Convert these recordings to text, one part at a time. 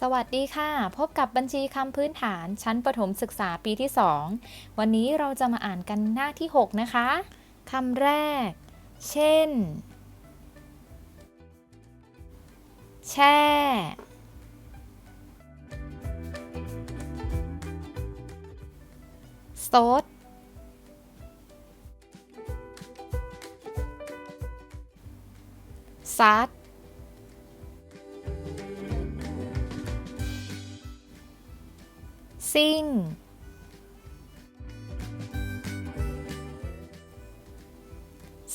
สวัสดีค่ะ พบกับบัญชีคำพื้นฐานชั้นประถมศึกษาปีที่ 2 วันนี้เราจะมาอ่านกันหน้าที่ 6 นะคะคำแรก เช่น แช่ ซด ซัด ซิ่ง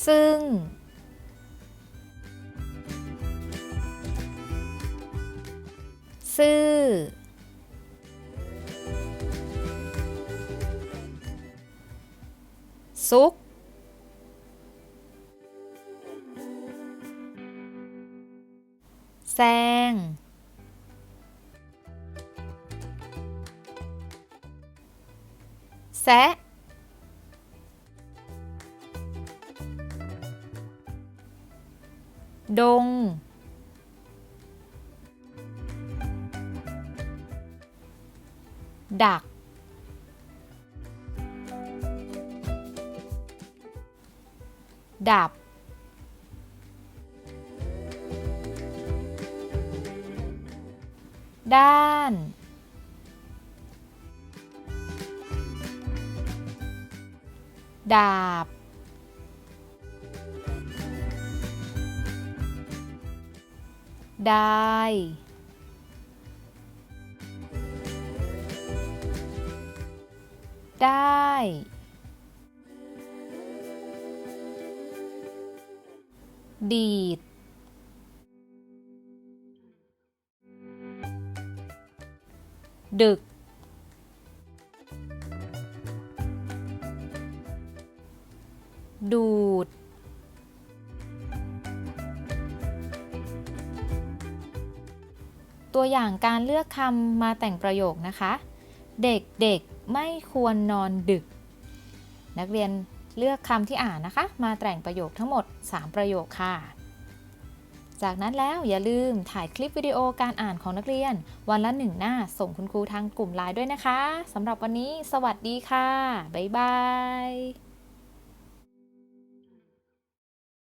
ซึ่ง ซื่อ ซุก แซง แซะ ดง ดัก ดับ ด้าน ดาบ ได้ ได้ ดีด ดึก ดูด ตัวอย่างการเลือกคำมาแต่งประโยคนะคะ เด็กๆไม่ควรนอนดึก นักเรียนเลือกคำที่อ่านนะคะ มาแต่งประโยคทั้งหมด 3 ประโยคค่ะ จากนั้นแล้วอย่าลืมถ่ายคลิปวิดีโอการอ่านของนักเรียน วันละหนึ่งหน้าส่งคุณครูทางกลุ่มไลน์ด้วยนะคะสำหรับวันนี้ สวัสดีค่ะ บ๊ายบาย